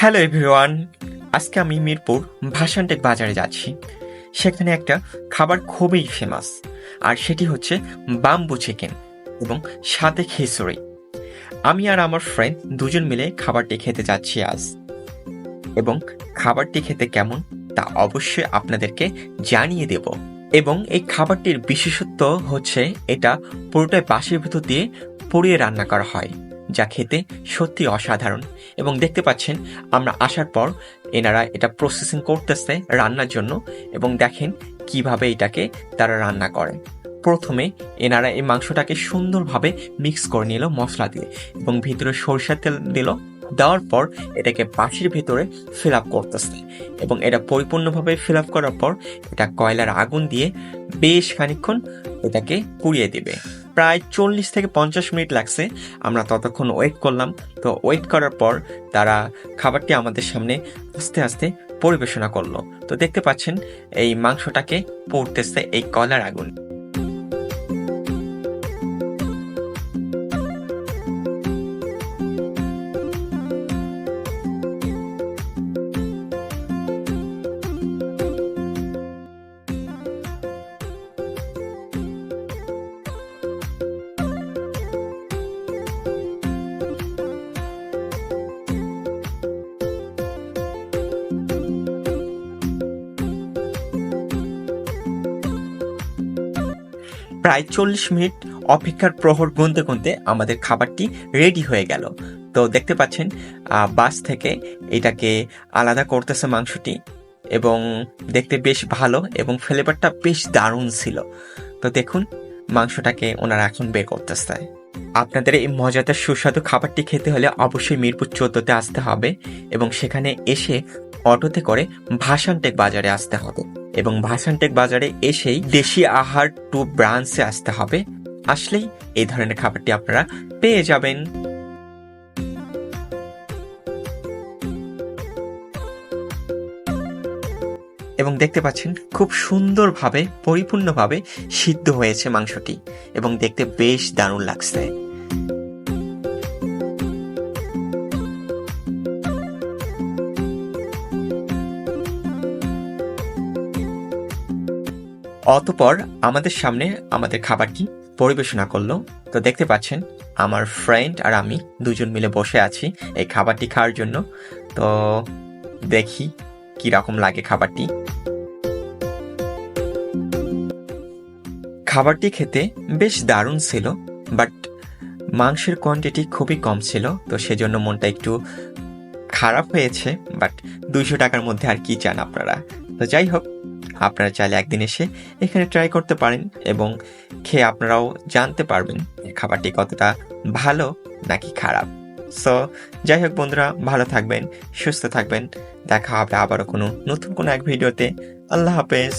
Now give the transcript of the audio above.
Hello everyone, আজকে আমি মিরপুর ভাসানটেক বাজারে যাচ্ছি। সেখানে একটা খাবার খুবই ফেমাস আর সেটি হচ্ছে বাম্বু চিকেন এবং সাথে খিচুড়ি। আমি আর আমার ফ্রেন্ড দুজন মিলে খাবারটি খেতে যাচ্ছি আজ। এবং খাবারটি খেতে কেমন তা অবশ্যই আপনাদেরকে জানিয়ে দেব। এবং এই খাবারটির বিশেষত্ব হচ্ছে এটা পুরোটাই বাঁশের ভিতর দিয়ে পুড়িয়ে রান্না করা হয়। যা খেতে সত্যি অসাধারণ। এবং দেখতে পাচ্ছেন, আমরা আসার পর এনারা এটা প্রসেসিং করতেছে রান্নার জন্য এবং দেখেন কীভাবে এটাকে তারা রান্না করে। প্রথমে এনারা এই মাংসটাকে সুন্দরভাবে মিক্স করে নিল মশলা দিয়ে এবং ভিতরে সরিষার তেল দিল। দেওয়ার পর এটাকে বাঁশির ভেতরে ফিল আপ করতেছে এবং এটা পরিপূর্ণভাবে ফিল আপ করার পর এটা কয়লার আগুন দিয়ে বেশ খানিকক্ষণ এটাকে পুড়িয়ে দিবে। প্রায় চল্লিশ থেকে পঞ্চাশ মিনিট লাগছে। আমরা ততক্ষণ ওয়েট করলাম। তো ওয়েট করার পর তারা খাবারটি আমাদের সামনে আস্তে আস্তে পরিবেশনা করল। তো দেখতে পাচ্ছেন, এই মাংসটাকে পড়তেছে এই কলার আগুন। প্রায় চল্লিশ মিনিট অপেক্ষার প্রহর গুনতে গুনতে আমাদের খাবারটি রেডি হয়ে গেল। তো দেখতে পাচ্ছেন বাস থেকে এটাকে আলাদা করতেছে মাংসটি এবং দেখতে বেশ ভালো এবং ফ্লেভারটা বেশ দারুণ ছিল। তো দেখুন, মাংসটাকে ওনারা এখন বের করতেছে। আপনাদের এই মজাদার সুস্বাদু খাবারটি খেতে হলে অবশ্যই মিরপুর চোদ্দতে আসতে হবে এবং সেখানে এসে অটোতে করে ভাসানটেক বাজারে আসতে হবে। এবং ভাসানটেক বাজারে এসেই দেশি আহার টু ব্রাঞ্চে আসতে হবে। আসলেই এই ধরনের খাবারটি আপনারা পেয়ে যাবেন। এবং দেখতে পাচ্ছেন, খুব সুন্দরভাবে, পরিপূর্ণভাবে সিদ্ধ হয়েছে মাংসটি। এবং দেখতে বেশ দারুণ লাগছে। অতপর আমাদের সামনে আমাদের খাবারটি পরিবেশনা করল। তো দেখতে পাচ্ছেন, আমার ফ্রেন্ড আর আমি দুজন মিলে বসে আছি এই খাবারটি খাওয়ার জন্য। তো দেখি কি রকম লাগে খাবারটি। খাবারটি খেতে বেশ দারুণ ছিল বাট মাংসের কোয়ান্টিটি খুবই কম ছিল, তো সেজন্য মনটা একটু খারাপ হয়েছে বাট দুইশো টাকার মধ্যে আর কি চান আপনারা। তো যাই হোক আপনারা চাইলে একদিন এসে এখানে ট্রাই করতে পারেন এবং খেয়ে আপনারাও জানতে পারবেন খাবারটি কতটা ভালো নাকি খারাপ। সো যাই হোক বন্ধুরা, ভালো থাকবেন, সুস্থ থাকবেন। দেখা হবে আবারও কোনো নতুন কোনো এক ভিডিওতে আল্লাহ হাফেজ।